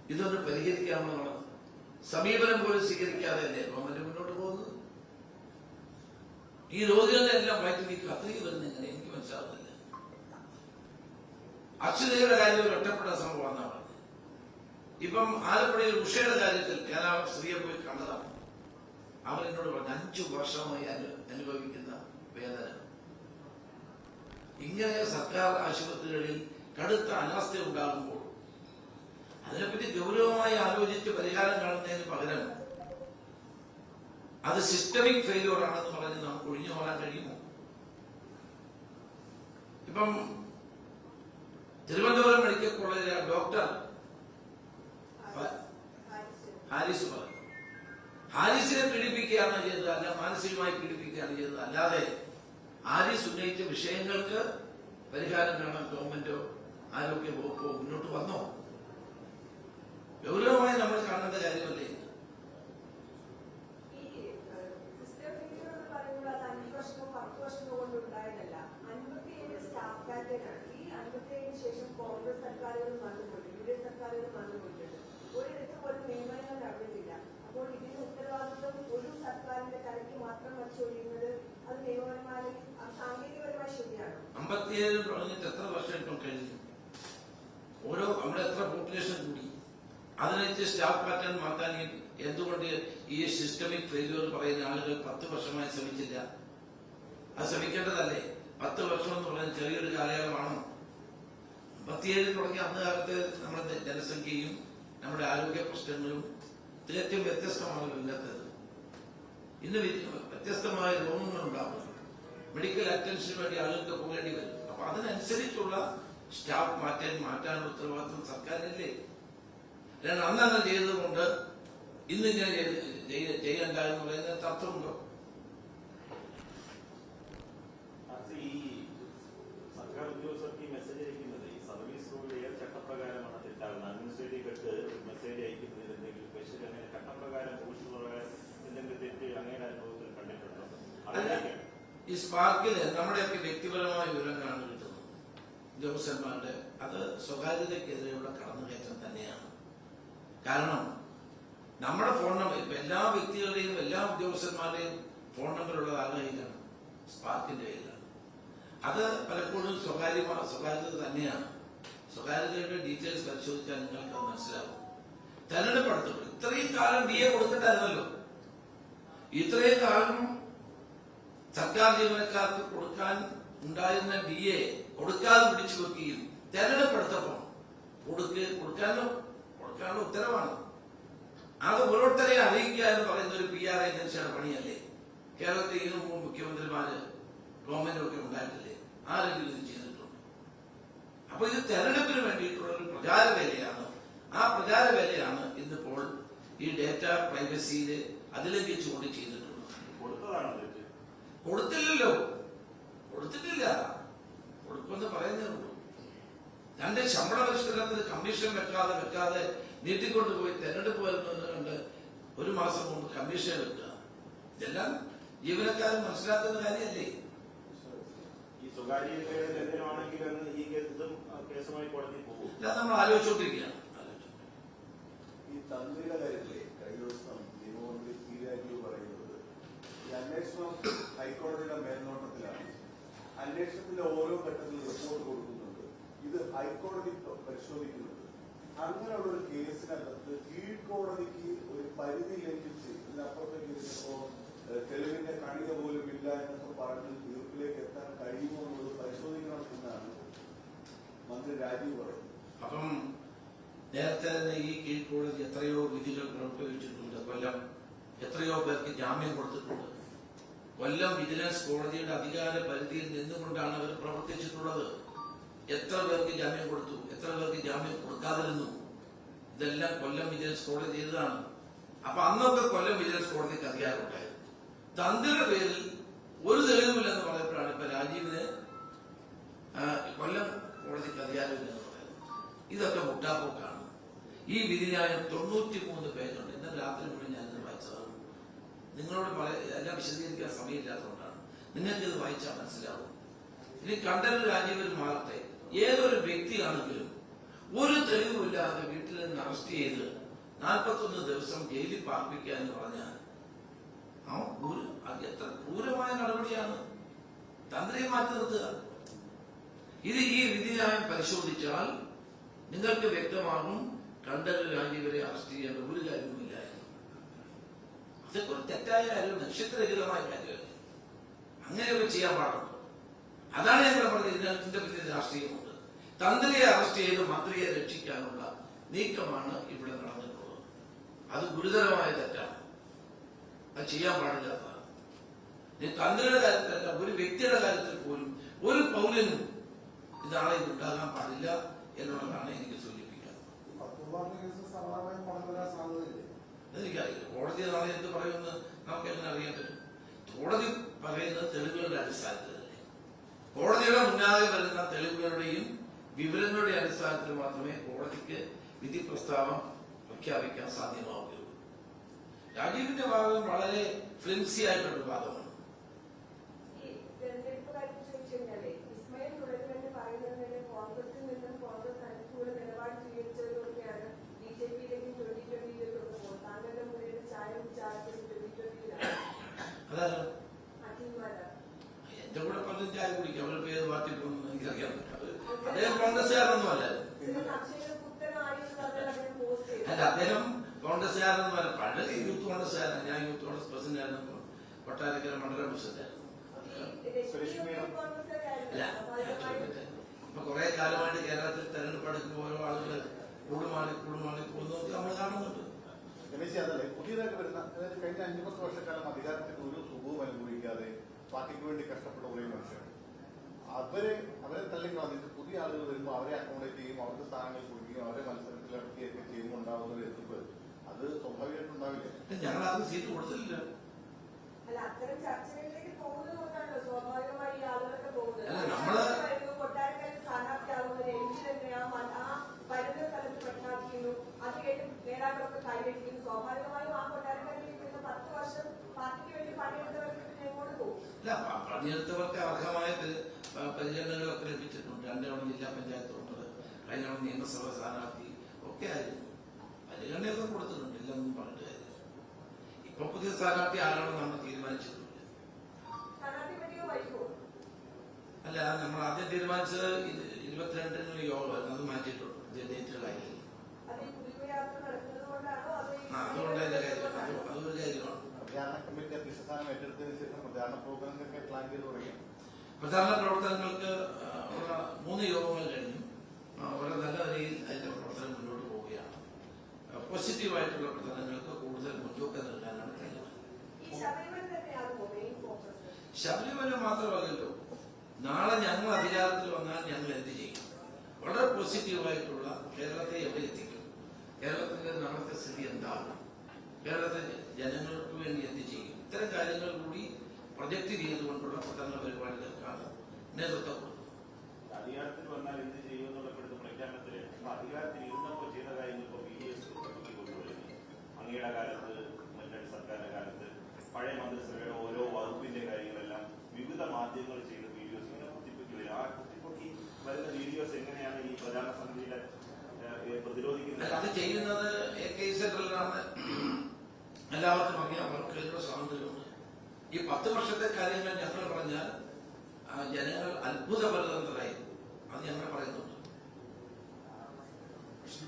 ഇതൊന്ന് പരിഹരിക്കാമെന്നുള്ളത് സമീപനം പോലും സ്വീകരിക്കാതെ അല്ലേ ഗവൺമെന്റ് മുന്നോട്ട് പോകുന്നത്? ഈ രോഗികളുടെ എല്ലാം വയറ്റിൽ ഈ കത്രിക വരുന്നത് എങ്ങനെ എനിക്ക് മനസ്സിലാവുന്നില്ല. അശ്വതിയുടെ കാര്യത്തിൽ ഒറ്റപ്പെട്ട സംഭവമാണ് പറഞ്ഞത് ഇപ്പം ആലപ്പുഴയിൽ ഉഷയുടെ കാര്യത്തിൽ ആ സ്ത്രീയെ പോയി കണ്ടതാണ്. അവരെന്നോട് പറഞ്ഞു അഞ്ചു വർഷമായി അനു- അനുഭവിക്കുന്ന. വേദന. ഇങ്ങനെ സർക്കാർ ആശുപത്രികളിൽ കടുത്ത അനാസ്ഥ ഉണ്ടാകുമ്പോൾ അതിനെപ്പറ്റി ഗൗരവമായി ആലോചിച്ച് പരിഹാരം കാണുന്നതിന് പകരം അത് സിസ്റ്റമിക് ഫെയിലിയർ ആണെന്ന് പറഞ്ഞ് നമുക്ക് ഒഴിഞ്ഞു പോകാൻ കഴിയുമോ? ഇപ്പം തിരുവനന്തപുരം മെഡിക്കൽ കോളേജിലെ ഡോക്ടർ ഹാരിസ് പറഞ്ഞു. ഹാരിസിനെ പീഡിപ്പിക്കുകയാണ് ചെയ്തത് അല്ല മാനസികമായി പീഡിപ്പിക്കുകയാണ് ചെയ്തത്. അല്ലാതെ ഹാരിസ് ഉന്നയിച്ച വിഷയങ്ങൾക്ക് പരിഹാരം കാണാൻ ഗവൺമെന്റോ ആരോഗ്യ വകുപ്പോ മുന്നോട്ട് വന്നോ? ഗൗരവമായി നമ്മൾ കാണേണ്ട കാര്യമല്ലേ ഇത്? ഈ സിസ്റ്റർ ഫെയിലിയർ എന്ന് പറയുമ്പോൾ അത് അഞ്ച് വർഷമോ പത്ത് വർഷമോ കൊണ്ട് ഉണ്ടായതല്ല അൻപത്തിയേഴ് സ്റ്റാഫ് കാറ്റഗറിയാണ് ഈ അൻപത്തിയേഴിന് ശേഷം കോൺഗ്രസ് സർക്കാരുകൾ വന്നുപോയി യു ഡി എഫ് സർക്കാരുകൾ വന്നുപോയിട്ടുണ്ട് ഒരിടത്ത് പോലും നിയമനങ്ങൾ നടന്നിട്ടില്ല അപ്പോൾ ഇതിന് ഉത്തരവാദിത്വം ഒരു സർക്കാരിന്റെ തലയ്ക്ക് മാത്രം വച്ചൊഴിയുന്നത് അത് നിയമപരമായി അത് സാങ്കേതികപരമായി ശരിയാണ് അമ്പത്തിയേഴ് തുടങ്ങിയിട്ട് എത്ര വർഷം ഇപ്പം കഴിഞ്ഞു ഓരോ നമ്മുടെ എത്ര പോപ്പുലേഷൻ കൂടി അതിനനുസരിച്ച് സ്റ്റാഫ് പാറ്റേൺ മാറ്റാൻ ഈ എന്തുകൊണ്ട് ഈ സിസ്റ്റമിക് ഫെയിലിയർ പറയുന്ന ആളുകൾ പത്ത് വർഷമായി ശ്രമിച്ചില്ല. അത് ശ്രമിക്കേണ്ടതല്ലേ? പത്ത് വർഷം എന്ന് പറയുന്നത് ചെറിയൊരു കാലയളവാണോ. അമ്പത്തിയേഴ് തുടങ്ങി അന്ന് കാലത്ത് നമ്മുടെ ജനസംഖ്യയും നമ്മുടെ ആരോഗ്യ പ്രശ്നങ്ങളും തികച്ചും വ്യത്യസ്തമാണല്ലോ ഇല്ലാത്തത്. ഇന്ന് വ്യത്യസ്തമായ രോഗങ്ങൾ ഉണ്ടാകും മെഡിക്കൽ അറ്റൻഷന് വേണ്ടി ആളുകൾക്ക് പോകേണ്ടി വരും. അപ്പൊ അതിനനുസരിച്ചുള്ള സ്റ്റാഫ് മാറ്റാൻ മാറ്റാനുള്ള ഉത്തരവാദിത്വം സർക്കാരിനല്ലേ? അല്ലാണ്ട് അന്ന് ചെയ്തതുകൊണ്ട് ഇന്ന് ഇങ്ങനെ ചെയ്യണ്ട എന്ന് പറയുന്നതിന് തത്വമുണ്ടോ? ഈ സർക്കാർ ഉദ്യോഗസ്ഥർക്ക് ഈ മെസ്സേജ് അയക്കുന്നത് ഈ സർവീസ് റൂൾ ഏത് ചട്ടപ്രകാരമാണ് തെറ്റാകുന്നത്? അഡ്മിനിസ്ട്രേറ്റീവ് കട്ട് മെസ്സേജ് അയക്കുന്നതിൽ എന്തെങ്കിലും സ്പെഷ്യൽ അങ്ങനെ ചട്ടപ്രകാരം റൂൾസ് പ്രകാരം എന്തെങ്കിലും തെറ്റ് അങ്ങയുടെ അനുഭവത്തിൽ കണ്ടിട്ടുണ്ടോ? അല്ല അതിലേക്ക് ഈ സ്പാർക്കിൽ നമ്മുടെയൊക്കെ വ്യക്തിപരമായ വിവരങ്ങളാണ് കിട്ടുന്നത്. ഉദ്യോഗസ്ഥന്മാരുടെ അത് സ്വകാര്യതയ്ക്കെതിരെയുള്ള കടന്നുകയറ്റം തന്നെയാണ്. കാരണം നമ്മുടെ ഫോൺ നമ്പർ ഇപ്പൊ എല്ലാ വ്യക്തികളുടെയും എല്ലാ ഉദ്യോഗസ്ഥന്മാരുടെയും ഫോൺ നമ്പർ ഉള്ളത് കയ്യിലാണ്? സ്പാർക്കിന്റെ കയ്യിലാണ്. അത് പലപ്പോഴും സ്വകാര്യ സ്വകാര്യത തന്നെയാണ്. സ്വകാര്യതയുടെ ഡീറ്റെയിൽസ് പരിശോധിച്ചാൽ നിങ്ങൾക്ക് അത് മനസ്സിലാവും. തെരഞ്ഞെടുപ്പ് ഇത്രയും കാലം ഡി എ കൊടുത്തിട്ടായിരുന്നല്ലോ. ഇത്രയും കാലം സർക്കാർ ജീവനക്കാർക്ക് കൊടുക്കാൻ ഉണ്ടായിരുന്ന ഡി എ കൊടുക്കാതെ പിടിച്ചു വെക്കുകയും തെരഞ്ഞെടുപ്പെടുത്തപ്പോൾ കൊടുക്ക കൊടുക്കാനോ കൊടുക്കാനുള്ള ഉത്തരവാണ്. അത് ഓരോരുത്തരെ അറിയിക്കുക എന്ന് പറയുന്ന ഒരു പി ആർ ഏജൻസിയുടെ പണിയല്ലേ? കേരളത്തിൽ ഇതിനു മുമ്പ് മുഖ്യമന്ത്രിമാര് ഗവൺമെന്റും ഒക്കെ ഉണ്ടായിട്ടില്ലേ ആരെങ്കിലും ഇത് ചെയ്തിട്ടുണ്ട്. അപ്പൊ ഇത് തെരഞ്ഞെടുപ്പിന് വേണ്ടിയിട്ടുള്ള ഒരു പ്രചാര വേലയാണ്. ആ പ്രചാര വേലയാണ് ഇന്നിപ്പോൾ ഈ ഡേറ്റ പ്രൈവസിയിൽ അതിലേക്ക് ചൂണ്ടി ചെയ്തിട്ടുള്ളത്. കൊടുത്തില്ലല്ലോ. കൊടുത്തിട്ടില്ല. കൊടുക്കുമെന്ന് പറയുന്നേ ഉള്ളൂ. തന്റെ ശമ്പള പരിഷ്കരണത്തിന് കമ്മീഷൻ വെക്കാതെ വെക്കാതെ നീട്ടിക്കൊണ്ടുപോയി തെരഞ്ഞെടുപ്പ് വരുന്നത് കണ്ട് ഒരു മാസം കൊണ്ട് കമ്മീഷൻ വെക്കുക. ഇതെല്ലാം ജീവനക്കാരൻ മനസ്സിലാക്കുന്ന കാര്യമല്ലേ? ഈ ഈ കേസും ഇതും കേസുമായി കോടതി പോകും. നമ്മൾ ആലോചിച്ചുകൊണ്ടിരിക്കുകയാണ്. ഈ തന്ത്രിയുടെ കാര്യത്തിലെ കഴിഞ്ഞ ദിവസം നിയമമന്ത്രി പി രാജീവ് പറയുന്നത് ഈ അന്വേഷണം ഹൈക്കോടതിയുടെ മേൽനോട്ടത്തിലാണ്. അന്വേഷണത്തിന്റെ ഓരോ ഘട്ടത്തിലും റിപ്പോർട്ട് കൊടുക്കുന്നുണ്ട്. ഇത് ഹൈക്കോടതി പരിശോധിക്കുന്നു. പരിശോധിക്കുന്നുണ്ട് അങ്ങനെയുള്ള ഒരു കേസിനകത്ത് കീഴ്ക്കോടതിക്ക് ഒരു പരിധി ലംഘിച്ച് ഇതിനപ്പുറത്തേക്ക് ഇതിപ്പോ ഏഹ്, തെളിവിന്റെ കണിക പോലും ഇല്ല എന്നൊക്കെ പറഞ്ഞ് തീർപ്പിലേക്ക് എത്താൻ കഴിയുമോ എന്നുള്ളത് പരിശോധിക്കണം എന്നാണ് മന്ത്രി രാജീവ് പറയുന്നത്. അപ്പം നേരത്തെ തന്നെ ഈ കീഴ്ക്കോടതി എത്രയോ വിധികൾ പുറപ്പെടുവിച്ചിട്ടുണ്ട്. കൊല്ലം എത്രയോ പേർക്ക് ജാമ്യം കൊടുത്തിട്ടുണ്ട്. കൊല്ലം വിജിലൻസ് കോടതിയുടെ അധികാര പരിധിയിൽ നിന്നുകൊണ്ടാണ് അവർ പ്രവർത്തിച്ചിട്ടുള്ളത്. എത്ര പേർക്ക് ജാമ്യം കൊടുത്തു? എത്ര പേർക്ക് ജാമ്യം കൊടുക്കാതിരുന്നു? ഇതെല്ലാം കൊല്ലം വിജിലൻസ് കോടതി ചെയ്തതാണ്. അപ്പൊ അന്നൊക്കെ കൊല്ലം വിജിലൻസ് കോടതിക്ക് അധികാരമുണ്ടായിരുന്നു. തന്ത്രിയുടെ പേരിൽ ഒരു തെളിവുമില്ലെന്ന് പറഞ്ഞപ്പോഴാണ് ഇപ്പൊ രാജീവിന് കൊല്ലം കോടതിക്ക് അധികാരമില്ലെന്ന് പറയുന്നത്. ഇതൊക്കെ മുട്ടാപ്പോക്കാണ്. ഈ വിധിന്യായം തൊണ്ണൂറ്റി മൂന്ന് പേജുണ്ട്. ഇന്നലെ രാത്രി മുഴുവൻ ഞാനിത് വായിച്ചതാണ്. നിങ്ങളോട് പറയ എല്ലാം വിശദീകരിക്കാൻ സമയമില്ലാത്തതുകൊണ്ടാണ്. നിങ്ങൾക്ക് ഇത് വായിച്ചാൽ മനസ്സിലാവും. ഇനി കണ്ടന്റ് രാജീവൻ മാറട്ടെ. ഏതൊരു വ്യക്തിയാണെങ്കിലും ഒരു തെളിവുമില്ലാതെ വീട്ടിൽ നിന്ന് അറസ്റ്റ് ചെയ്ത് നാൽപ്പത്തൊന്ന് ദിവസം ജയിലിൽ പാർപ്പിക്കുക എന്ന് പറഞ്ഞാൽ അത് എത്ര ക്രൂരമായ നടപടിയാണ്? തന്ത്രിയെ മാറ്റി നിർത്തുക. ഇത് ഈ വിധിന്യായം പരിശോധിച്ചാൽ നിങ്ങൾക്ക് വ്യക്തമാകും കണ്ടൽ രാജീവരെ അറസ്റ്റ് ചെയ്യേണ്ട ഒരു കാര്യവുമില്ല. അതൊക്കെ ഒരു തെറ്റായ കാര്യം നക്ഷത്രരഹിതമായ കാര്യമല്ലേ. അങ്ങനെയൊക്കെ ചെയ്യാൻ പാടുള്ളൂ. അതാണ് ഞങ്ങൾ പറഞ്ഞത് ഇതിനകത്തിന്റെ പിന്നിൽ രാഷ്ട്രീയമുണ്ട് തന്ത്രിയെ അറസ്റ്റ് ചെയ്ത് മന്ത്രിയെ രക്ഷിക്കാനുള്ള നീക്കമാണ് ഇവിടെ നടന്നിട്ടുള്ളത്. അത് ഗുരുതരമായ തെറ്റാണ്. അത് ചെയ്യാൻ പാടില്ലാത്തതാണ് ഇനി തന്ത്രിയുടെ കാര്യത്തിലല്ല ഒരു വ്യക്തിയുടെ കാര്യത്തിൽ പോലും ഒരു പൗരനും ഇതാണ് ഇതുണ്ടാകാൻ പാടില്ല എന്നുള്ളതാണ് എനിക്ക് സാധ്യതയില്ലേ എനിക്കറിയില്ല കോടതി നാളെ എന്ത് പറയുമെന്ന് നമുക്ക് എങ്ങനെ അറിയാൻ പറ്റും? കോടതി പറയുന്നത് തെളിവുകളുടെ അടിസ്ഥാനത്തിൽ കോടതിയുടെ മുന്നാകെ വരുന്ന തെളിവുകളുടെയും വിവരങ്ങളുടെ അടിസ്ഥാനത്തിൽ മാത്രമേ കോടതിക്ക് വിധി പ്രസ്താവം പ്രഖ്യാപിക്കാൻ സാധ്യമാവുകയുള്ളൂ. രാജീവിന്റെ വാദം വളരെ ഫ്ലിംസി ആയിട്ടുള്ള വാദമാണ് ഈ തെരഞ്ഞെടുപ്പ് കാര്യം ചോദിച്ചു കഴിഞ്ഞാലേ ഇസ്മായിൽ തുടരുമെന്ന് പറയുന്നതിന് കോൺഗ്രസിൽ നിന്നും കോൺഗ്രസ് അനുകൂല നിലപാട് സ്വീകരിച്ചവരൊക്കെയാണ് ബി ജെ പിയിലേക്കും ട്വന്റി ട്വന്റിയിലേക്കും ഒക്കെ പോകുന്നത് താങ്കളുടെ മുന്നിൽ ചായ ചായത്തിൽ ട്വന്റി ട്വന്റിയിലാണ് അതാണ് അഖിൽമാരാണ് എന്റെ കൂടെ പലരും ചായ കുടിക്കും അവരുടെ പേര് പാർട്ടി പോകുന്നു എനിക്കറിയാൻ പറ്റും അത് അദ്ദേഹം കോൺഗ്രസ്സുകാരൊന്നും അല്ല ചില സംശയങ്ങൾക്ക് ഉത്തരമായിട്ട് പറഞ്ഞാൽ അദ്ദേഹം പോസ്റ്റ് ചെയ്തു അല്ല അദ്ദേഹം കോൺഗ്രസ്സുകാരെന്ന് പറയാം പഴയ യൂത്ത് കോൺഗ്രസ്സുകാരൻ ഞാൻ യൂത്ത് കോൺഗ്രസ് പ്രസിഡന്റ് ആയിരുന്നപ്പോൾ കൊട്ടാരക്കര മണ്ഡലം പ്രസിഡന്റ് അല്ല ഇപ്പൊ കുറെ കാലമായിട്ട് കേരളത്തിൽ തെരഞ്ഞെടുപ്പ് അടുക്കുമ്പോൾ ഓരോ ആളുകൾ കൂടുമാറി കൂടുമാറി പോകുന്നതൊക്കെ നമ്മൾ കാണുന്നുണ്ട്. രമേശ് അതല്ലേ പുതിയതായിട്ട് വരുന്ന അതായത് കഴിഞ്ഞ അഞ്ചു പത്ത് വർഷക്കാലം അധികാരത്തിൽ ഒരു സുഖവും അനുഭവിക്കാതെ പാർട്ടിക്ക് വേണ്ടി കഷ്ടപ്പെട്ട കുറേ മനുഷ്യർ അവരെ അവരെ തള്ളിക്കളഞ്ഞിട്ട് പുതിയ ആളുകൾ വരുമ്പോൾ അവരെ അക്കോമഡേറ്റ് ചെയ്യും അവർക്ക് സ്ഥാനങ്ങൾ കൊടുക്കുകയും അവരെ മത്സരത്തിൽ ഇറക്കുകയൊക്കെ ചെയ്യുമ്പോൾ ഉണ്ടാകുന്ന ഒരു എതിർപ്പ്. അത് സ്വാഭാവികമായിട്ടുണ്ടാവില്ല ഞങ്ങൾ അത് സീറ്റ് കൊടുത്തില്ല അല്ല അത്തരം ചർച്ചകളിലേക്ക് പോകുന്നത് കൊണ്ടാണല്ലോ സ്വാഭാവികമായി ആളുകളൊക്കെ പോകുന്നത്. കൊട്ടാരക്കരയിൽ സ്ഥാനാർത്ഥിയാകുന്നത് എനിക്ക് തന്നെ ആ വരുന്ന സ്ഥലത്ത് പ്രഖ്യാപിക്കുന്നു. അത് കഴിഞ്ഞ് നേതാക്കളൊക്കെ കൈയടിക്കുന്നു സ്വാഭാവികമായും ആ കൊട്ടാരക്കരയിൽ വരുന്ന പത്ത് വർഷം പാർട്ടിക്ക് വേണ്ടി പണിയെടുത്തവർക്ക് പിന്നെ എങ്ങോട്ട് പോകും? പണിയെടുത്തവർക്ക് അർഹമായ പരി- പ- പരിഗണനകളൊക്കെ ലഭിച്ചിട്ടുണ്ട്. രണ്ടവണ ജില്ലാ പഞ്ചായത്ത് മെമ്പർ കഴിഞ്ഞവണ നിയമസഭാ സ്ഥാനാർത്ഥി ഒക്കെ ആയിരുന്നു. പരിഗണനയൊക്കെ കൊടുത്തിട്ടുണ്ട് ഇല്ലെന്നും കാര്യം ഇപ്പൊ പുതിയ സ്ഥാനാർത്ഥി ആരാണെന്ന് നമ്മൾ തീരുമാനിച്ചിട്ടുണ്ട്. അല്ല നമ്മൾ ആദ്യം തീരുമാനിച്ചത് ഇരുപത്തിരണ്ടിന് യോഗമായിരുന്നു. അത് മാറ്റിയിട്ടുണ്ട്. ഡേറ്റുകളായില്ല അതുകൊണ്ട് അതൊരു കാര്യമാണ്. പ്രചാരണ പ്രവർത്തനങ്ങൾക്ക് മൂന്ന് യോഗങ്ങൾ കഴിഞ്ഞു. വളരെ നല്ല രീതിയിൽ അതിന്റെ പ്രവർത്തനം മുന്നോട്ട് പോവുകയാണ്. പോസിറ്റീവായിട്ടുള്ള പ്രവർത്തനങ്ങൾക്ക് കൂടുതൽ മുൻതൂക്കം ഈ ശബരിമല മാത്രമല്ലല്ലോ. നാളെ ഞങ്ങൾ അധികാരത്തിൽ വന്നാൽ ഞങ്ങൾ എന്ത് ചെയ്യും? വളരെ പോസിറ്റീവായിട്ടുള്ള കേരളത്തെ എവിടെ എത്തിക്കും? കേരളത്തിന്റെ നാളത്തെ സ്ഥിതി എന്താകും കേരളത്തിലെ ജനങ്ങൾക്ക് വേണ്ടി എന്ത് ചെയ്യും? ഇത്തരം കാര്യങ്ങൾ കൂടി പ്രൊജക്ട് ചെയ്തുകൊണ്ടുള്ള പ്രധാന പരിപാടികൾക്കാണ് നേതൃത്വം. അധികാരത്തിൽ വന്നാൽ എന്ത് ചെയ്യും എന്നുള്ള ഇപ്പോഴത്തെ പ്രഖ്യാപനത്തിൽ? നമ്മൾ അധികാരത്തിൽ ഇരുന്നപ്പോൾ ചെയ്ത കാര്യങ്ങൾ അങ്ങയുടെ കാലത്ത് പഴയ മന്ത്രിസഭയുടെ ഓരോ വകുപ്പിന്റെ കാര്യങ്ങളെല്ലാം വിവിധ മാധ്യമങ്ങൾ ചെയ്ത വീഡിയോസ് ഇങ്ങനെ കുത്തിപ്പൊക്കി വരും ആ കുത്തിപ്പൊക്കി വരുന്ന വീഡിയോസ് എങ്ങനെയാണ് ഈ പ്രചാരണ സമിതിയുടെ പ്രതിരോധിക്കുന്നത്? അത് ചെയ്യുന്നത് എ കെ സെന്ററിലാണ് എല്ലാവർക്കും അറിയാം. അവർക്ക് സ്വാതന്ത്ര്യമുണ്ട്. ഈ പത്ത് വർഷത്തെ കാര്യങ്ങൾ ഞങ്ങൾ പറഞ്ഞാൽ ജനങ്ങൾ അത്ഭുതപരിതന്ത്രരായി. അത് ഞങ്ങൾ പറയുന്നുണ്ട്.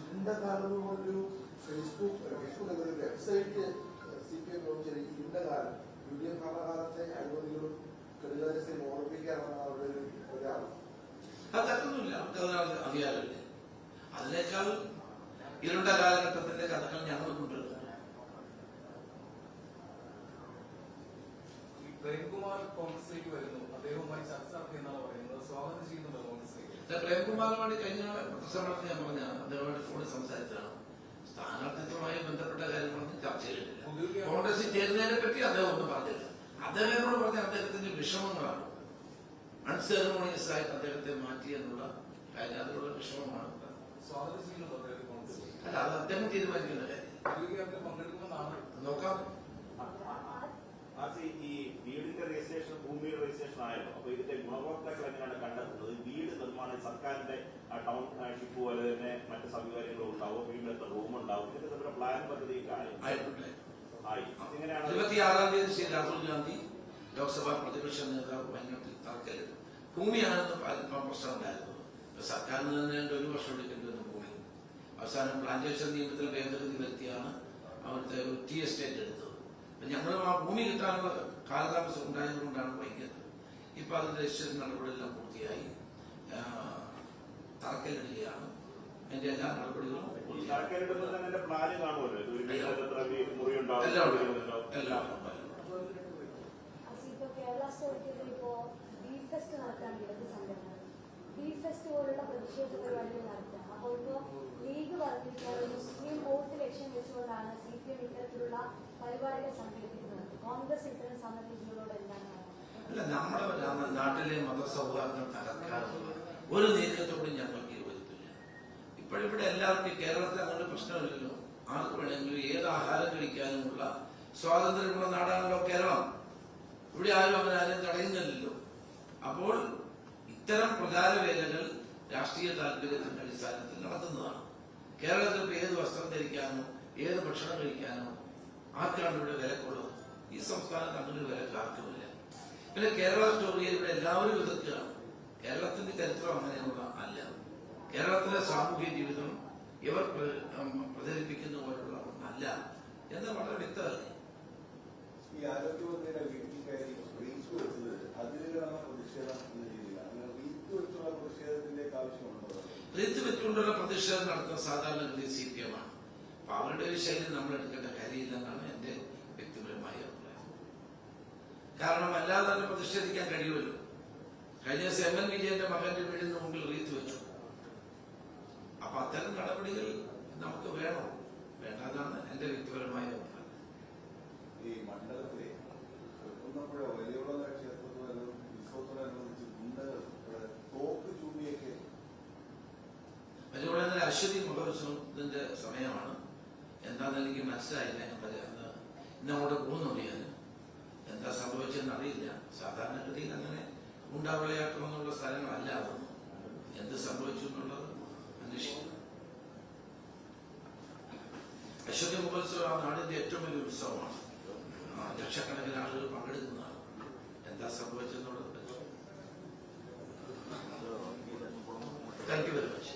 ഇതിന്റെ കാലം ഒരു ഫേസ്ബുക്ക് ഫേസ്ബുക്ക് എന്നൊരു വെബ്സൈറ്റ് സി നോക്കിയത് ഇന്ന കാലം യു ഡി എഫ് ഭരണകാലത്തെ അഴിമതികളും കെടുകാര്യസ്ഥയും ഓർമ്മിപ്പിക്കാനാണ് അവരുടെ ഒരു ഒരാൾ അത് തെറ്റൊന്നുമില്ല അവർക്ക് അധികാരമില്ല അതിനേക്കാൾ ഇരുണ്ട കാലഘട്ടത്തിന്റെ കഥകൾ ഞങ്ങൾ പ്രേംകുമാർ കോൺഗ്രസിലേക്ക് വരുന്നു. അദ്ദേഹവുമായി ചർച്ച നടത്തിയെന്നാണ് പറയുന്നത്. സ്വാഗതം ചെയ്യുന്നുണ്ടോ കോൺഗ്രസിലേക്ക്. പ്രേംകുമാറുമായി കഴിഞ്ഞ പ്രസംഗത്തിൽ ഞാൻ പറഞ്ഞ അദ്ദേഹമായിട്ട് ഫോണിൽ സംസാരിച്ചതാണ്. സ്ഥാനാർത്ഥിത്വമായി ബന്ധപ്പെട്ട കാര്യങ്ങളൊന്നും ചർച്ച ചെയ്തിട്ടില്ല. കോൺഗ്രസിൽ ചേരുന്നതിനെ പറ്റി അദ്ദേഹം ഒന്നും പറഞ്ഞില്ല അദ്ദേഹത്തോട് പറഞ്ഞ അദ്ദേഹത്തിന്റെ വിഷമങ്ങളാണ്. അൺസെറമോണിയസ് ആയിട്ട് അദ്ദേഹത്തെ മാറ്റി എന്നുള്ള കാര്യം അതിലുള്ള വിഷമമാണ്. അല്ല അത് അദ്ദേഹം തീരുമാനിക്കേണ്ട കാര്യം. നോക്കാം. ഈ വീടിന്റെ രജിസ്ട്രേഷൻ ഭൂമിയുടെ രജിസ്ട്രേഷൻ ആയല്ലോ. അപ്പൊ ഇതിന്റെ ഗുണഭോക്താക്കൾ എങ്ങനെയാണ് കണ്ടെത്തുന്നത്? വീട് നിർമ്മാണം സർക്കാരിന്റെ ടൗൺഷിപ്പ് പോലെ തന്നെ മറ്റ് സംവിധാനങ്ങളും ഉണ്ടാവും. വീടിനകത്ത് റൂം ഉണ്ടാവും. ഇതൊക്കെ നമ്മുടെ പ്ലാൻ പദ്ധതി ആയി. ഇങ്ങനെയാണ് ഇരുപത്തിയാറാം തീയതി ശ്രീ രാഹുൽ ഗാന്ധി ലോക്സഭാ പ്രതിപക്ഷ നേതാവ് വയനാട്ടിൽ തറക്കല്ലിട്ടു ഭൂമിയാണെന്ന് പ്രശ്നം ഉണ്ടായിരുന്നു സർക്കാരിന് തന്നെ ഒരു വർഷം എടുക്കേണ്ടി വന്നു ഭൂമി. അവസാനം പ്ലാന്റേഷൻ നിയമത്തിൽ ഭേദഗതി വരുത്തിയാണ് അവിടുത്തെ ഒരു ടി എസ്റ്റേറ്റ് എടുത്തത്. ഞങ്ങളും ആ ഭൂമി കിട്ടാനുള്ള കാലതാമസം ഉണ്ടായതുകൊണ്ടാണ് വൈകിയത് ഇപ്പൊ അതിന്റെ രജിസ്ട്രേഷൻ നടപടിയെല്ലാം പൂർത്തിയായി. ആ, തറക്കല്ലിടുകയാണ് അതിന്റെ എല്ലാ നടപടികളും എന്റെ എല്ലാം. എല്ലാം ഉണ്ട്. ഇപ്പൊ കേരള സ്റ്റോറിൽ ഇപ്പോ ബീ ഫെസ്റ്റ് നടത്താൻ വിരുദ്ധ സംഘടന. ബീ ഫെസ്റ്റ് പോലുള്ള പ്രതിഷേധ പരിപാടികൾ നടത്തുക. അപ്പോൾ ഇപ്പോ ലീഗ് മുസ്ലിം വോട്ട് ലക്ഷ്യം വെച്ചുകൊണ്ടാണ് സി പി എം ഇത്തരത്തിലുള്ള പരിപാടികൾ സംഘടിപ്പിക്കുന്നത്. കോൺഗ്രസ് ഇത്തരം സമ്മതികളോട് എന്താണ് അല്ല നമ്മുടെ നാ- നാട്ടിലെ മതസൗഹാർദ്ദം തകർക്കാനുള്ള ഒരു നീക്കത്തോടും ഞാൻ പങ്കു വരുത്തില്ല ഇപ്പോഴിവിടെ എല്ലാവർക്കും കേരളത്തിൽ അങ്ങനെ പ്രശ്നമില്ലല്ലോ. ആർക്ക് വേണമെങ്കിലും ഏത് ആഹാരം കഴിക്കാനുമുള്ള സ്വാതന്ത്ര്യമുള്ള നാടാണല്ലോ കേരളം. ഇവിടെ ആരും അങ്ങനെ ആരും തടയുന്നില്ലല്ലോ. അപ്പോൾ ഇത്തരം പ്രചാരവേലകൾ രാഷ്ട്രീയ താല്പര്യത്തിന്റെ അടിസ്ഥാനത്തിൽ നടത്തുന്നതാണ്. കേരളത്തിൽ ഇപ്പോൾ ഏത് വസ്ത്രം ധരിക്കാനോ ഏത് ഭക്ഷണം കഴിക്കാനോ ആർക്കാണ് ഇവിടെ വിലക്കുള്ളത്? ഈ സംസ്ഥാനത്ത് അങ്ങനെ ഒരു വിലക്ക് ആർക്കുമില്ല. പിന്നെ കേരള സ്റ്റോറിയിൽ ഇവിടെ എല്ലാവരും എതിർക്കുകയാണ് കേരളത്തിന്റെ ചരിത്രം അങ്ങനെയുള്ള അല്ല. കേരളത്തിലെ സാമൂഹ്യ ജീവിതം ഇവർ പ്രചരിപ്പിക്കുന്ന പോലുള്ള ഒന്നല്ല എന്ന് വളരെ വ്യക്തമല്ലേ? ഈ ആരോഗ്യമന്ത്രിയുടെ വീട്ടിൽ കയറി റീച്ച് വെച്ചത് അതിരുകളാണ് പ്രതിഷേധം എന്ന രീതിയിലാണ്. അങ്ങനെ റീച്ച് വെച്ചുള്ള പ്രതിഷേധത്തിലേക്ക് ആവശ്യമുണ്ടോ? റീത്ത് വെച്ചുകൊണ്ടുള്ള പ്രതിഷേധം നടത്തുന്ന സാധാരണഗതി സി പി എം ആണ്. അപ്പൊ അവരുടെ ഒരു ശൈലി നമ്മൾ എടുക്കേണ്ട കാര്യമില്ലെന്നാണ് എന്റെ വ്യക്തിപരമായ അഭിപ്രായം. കാരണം അല്ലാതെ തന്നെ പ്രതിഷേധിക്കാൻ കഴിയുമല്ലോ. കഴിഞ്ഞ ദിവസം എം എൻ വിജയന്റെ മകന്റെ വീടിന് മുമ്പിൽ റീത്ത് വെച്ചു. അപ്പൊ അത്തരം നടപടികൾ നമുക്ക് വേണോ. വേണ്ടതാണ് എന്റെ വ്യക്തിപരമായ അഭിപ്രായം. ഈ മണ്ഡലത്തിലെ ക്ഷേത്രത്തോട് ഉത്സവത്തോടനുബന്ധിച്ച് ഗുണ്ടകൾ തോക്ക് ചൂണ്ടിയൊക്കെ. അശ്വതി മഹോത്സവത്തിന്റെ സമയമാണ്. എന്താന്ന് എനിക്ക് മനസ്സിലായില്ല. ഞാൻ പറയാം ഇന്നങ്ങോട്ട് ഇന്ന് പോകുന്നുണ്ട് ഞാൻ എന്താ സംഭവിച്ചെന്ന് അറിയില്ല. സാധാരണഗതിയിൽ അങ്ങനെ ഉണ്ടാവിളയാട്ടമെന്നുള്ള സ്ഥലങ്ങളല്ല അത്. എന്ത് സംഭവിച്ചു എന്നുള്ളത് അന്വേഷിക്കും അശ്വതി മഹോത്സവം ആ നാടിന്റെ ഏറ്റവും വലിയ ഉത്സവമാണ്. ലക്ഷക്കണക്കിന് ആളുകൾ പങ്കെടുക്കുന്നതാണ്. എന്താ സംഭവിച്ചെന്നുള്ളത്? Thank you very much